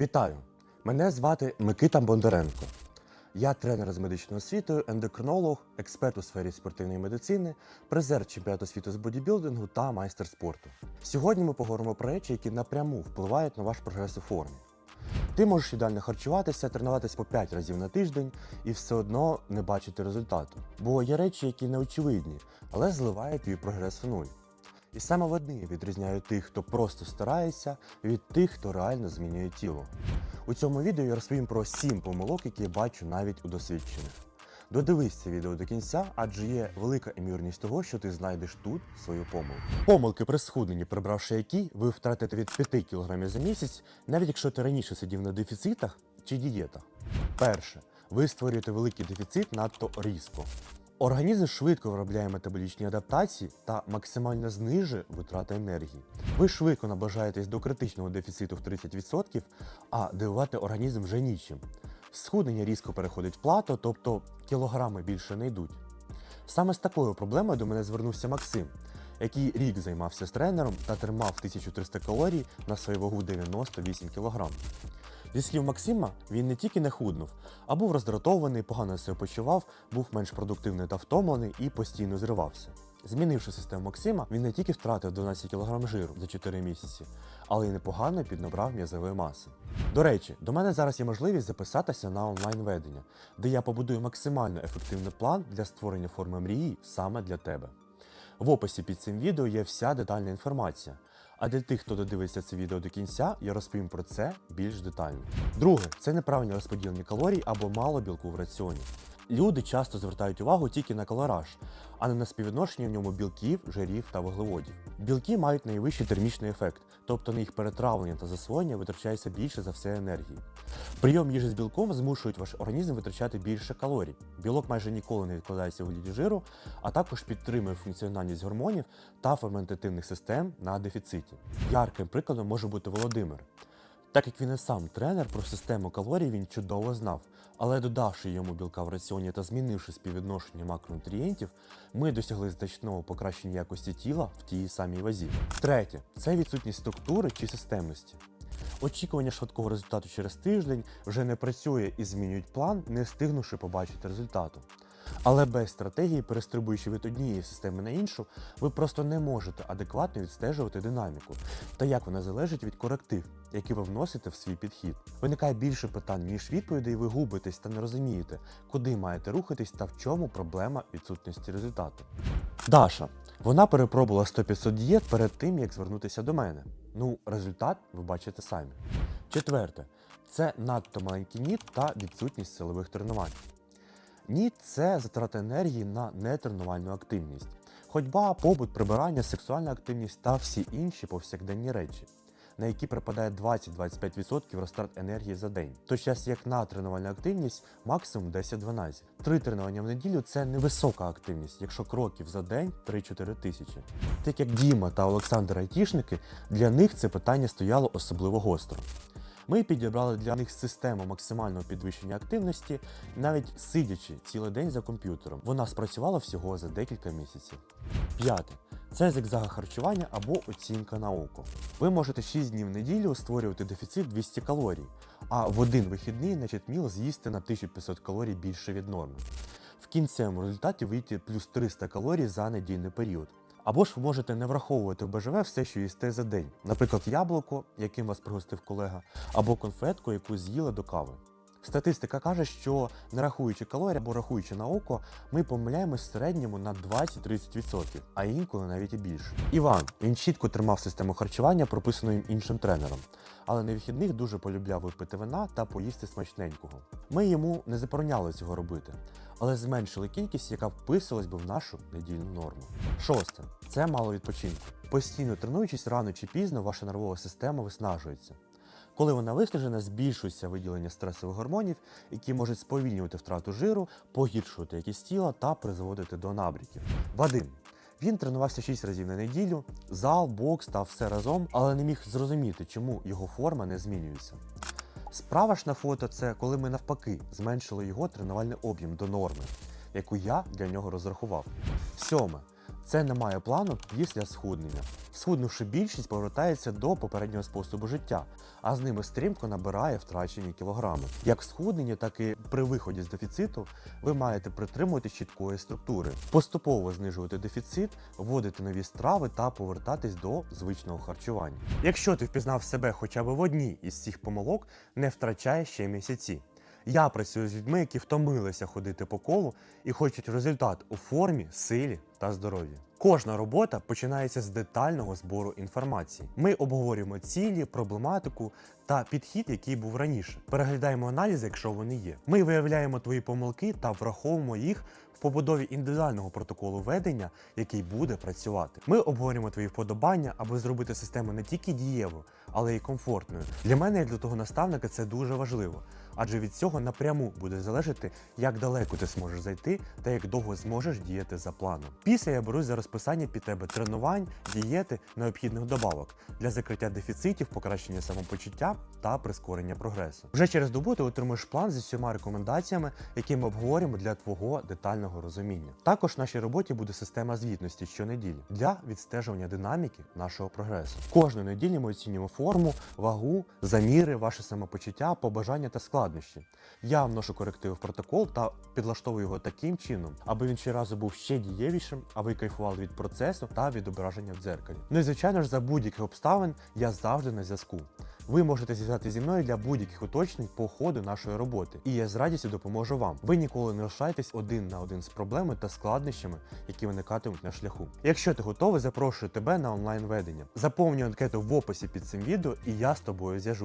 Вітаю! Мене звати Микита Бондаренко. Я тренер з медичною освітою, ендокринолог, експерт у сфері спортивної медицини, призер чемпіонату світу з бодібілдингу та майстер спорту. Сьогодні ми поговоримо про речі, які напряму впливають на ваш прогрес у формі. Ти можеш ідеально харчуватися, тренуватись по 5 разів на тиждень і все одно не бачити результату. Бо є речі, які не очевидні, але зливають твій прогрес в нуль. І саме вони відрізняють тих, хто просто старається, від тих, хто реально змінює тіло. У цьому відео я розповім про 7 помилок, які я бачу навіть у досвідчених. Додивись це відео до кінця, адже є велика імовірність того, що ти знайдеш тут свою помилку. Помилки при схудненні, прибравши які, ви втратите від 5 кг за місяць, навіть якщо ти раніше сидів на дефіцитах чи дієтах. Перше, ви створюєте великий дефіцит надто різко. Організм швидко виробляє метаболічні адаптації та максимально знижує витрати енергії. Ви швидко наближаєтесь до критичного дефіциту в 30%, а дивувати організм вже нічим. Схуднення різко переходить в плато, тобто кілограми більше не йдуть. Саме з такою проблемою до мене звернувся Максим, який рік займався з тренером та тримав 1300 калорій на свою вагу 98 кг. Зі слів Максима, він не тільки не худнув, а був роздратований, погано себе почував, був менш продуктивний та втомлений і постійно зривався. Змінивши систему Максима, він не тільки втратив 12 кг жиру за 4 місяці, але й непогано піднабрав м'язової маси. До речі, до мене зараз є можливість записатися на онлайн-ведення, де я побудую максимально ефективний план для створення форми мрії саме для тебе. В описі під цим відео є вся детальна інформація. А для тих, хто додивиться це відео до кінця, я розповім про це більш детально. Друге, це неправильне розподілення калорій або мало білку в раціоні. Люди часто звертають увагу тільки на калораж, а не на співвідношення в ньому білків, жирів та вуглеводів. Білки мають найвищий термічний ефект, тобто на їх перетравлення та засвоєння витрачається більше за все енергії. Прийом їжі з білком змушують ваш організм витрачати більше калорій. Білок майже ніколи не відкладається у вигляді жиру, а також підтримує функціональність гормонів та ферментативних систем на дефіциті. Ярким прикладом може бути Володимир. Так як він і сам тренер про систему калорій він чудово знав, але додавши йому білка в раціоні та змінивши співвідношення макронутрієнтів, ми досягли значного покращення якості тіла в тій самій вазі. Третє це відсутність структури чи системності. Очікування швидкого результату через тиждень вже не працює і змінюють план, не встигнувши побачити результату. Але без стратегії, перестрибуючи від однієї системи на іншу, ви просто не можете адекватно відстежувати динаміку та як вона залежить від коректив, які ви вносите в свій підхід. Виникає більше питань, ніж відповідей, ви губитесь та не розумієте, куди маєте рухатись та в чому проблема відсутності результату. Даша. Вона перепробувала 100-500 дієт перед тим, як звернутися до мене. Ну, результат ви бачите самі. Четверте, це надто маленький ніт та відсутність силових тренувань. Ніт це затрата енергії на нетренувальну активність. Ходьба, побут, прибирання, сексуальна активність та всі інші повсякденні речі, на які припадає 20-25% розтрат енергії за день. Той час як на тренувальну активність максимум 10-12. Три тренування в неділю це невисока активність, якщо кроків за день 3-4 тисячі. Так як Діма та Олександр Айтішники, для них це питання стояло особливо гостро. Ми підібрали для них систему максимального підвищення активності, навіть сидячи цілий день за комп'ютером. Вона спрацювала всього за декілька місяців. П'яте. Це зигзага харчування або оцінка на око. Ви можете 6 днів в неділю створювати дефіцит 200 калорій, а в один вихідний на читміл з'їсти на 1500 калорій більше від норми. В кінцевому результаті вийти плюс 300 калорій за недільний період. Або ж ви можете не враховувати в БЖВ все, що їсте за день. Наприклад, яблуко, яким вас пригостив колега, або конфетку, яку з'їли до кави. Статистика каже, що не рахуючи калорії або рахуючи на око, ми помиляємось в середньому на 20-30%, а інколи навіть і більше. Іван він чітко тримав систему харчування, прописану їм іншим тренером, але на вихідних дуже полюбляв випити вина та поїсти смачненького. Ми йому не забороняли цього робити, але зменшили кількість, яка вписувалась би в нашу недільну норму. Шосте це мало відпочинку. Постійно тренуючись рано чи пізно, ваша нервова система виснажується. Коли вона виснажена, збільшується виділення стресових гормонів, які можуть сповільнювати втрату жиру, погіршувати якість тіла та призводити до набріків. Вадим. Він тренувався 6 разів на неділю, зал, бокс та все разом, але не міг зрозуміти, чому його форма не змінюється. Справа ж на фото це коли ми навпаки зменшили його тренувальний об'єм до норми, яку я для нього розрахував. Сьоме. Це немає плану після схуднення. Схуднувши більшість повертається до попереднього способу життя, а з ними стрімко набирає втрачені кілограми. Як в схудненні, так і при виході з дефіциту ви маєте притримуватись чіткої структури, поступово знижувати дефіцит, вводити нові страви та повертатись до звичного харчування. Якщо ти впізнав себе хоча б в одній із цих помилок, не втрачай ще місяці. Я працюю з людьми, які втомилися ходити по колу і хочуть результат у формі, силі та здоров'ї. Кожна робота починається з детального збору інформації. Ми обговорюємо цілі, проблематику та підхід, який був раніше. Переглядаємо аналізи, якщо вони є. Ми виявляємо твої помилки та враховуємо їх побудові індивідуального протоколу ведення, який буде працювати. Ми обговорюємо твої вподобання, аби зробити систему не тільки дієвою, але й комфортною. Для мене, як для того наставника, це дуже важливо, адже від цього напряму буде залежати, як далеко ти зможеш зайти та як довго зможеш діяти за планом. Після я берусь за розписання під тебе тренувань, дієти, необхідних добавок для закриття дефіцитів, покращення самопочуття та прискорення прогресу. Вже через добу ти отримуєш план зі всіма рекомендаціями, які ми обговоримо для твого детального розуміння. Також в нашій роботі буде система звітності щонеділі для відстежування динаміки нашого прогресу. Кожної неділі ми оцінюємо форму, вагу, заміри, ваше самопочуття, побажання та складнощі. Я вношу корективи в протокол та підлаштовую його таким чином, аби він щоразу був ще дієвішим, а ви кайфували від процесу та відображення в дзеркалі. Ну і звичайно ж, за будь-яких обставин я завжди на зв'язку. Ви можете зв'язати зі мною для будь-яких уточнень по ходу нашої роботи, і я з радістю допоможу вам. Ви ніколи не лишайтесь один на один з проблемами та складнощами, які виникатимуть на шляху. Якщо ти готовий, запрошую тебе на онлайн ведення. Заповнюй анкету в описі під цим відео, і я з тобою зв'яжусь.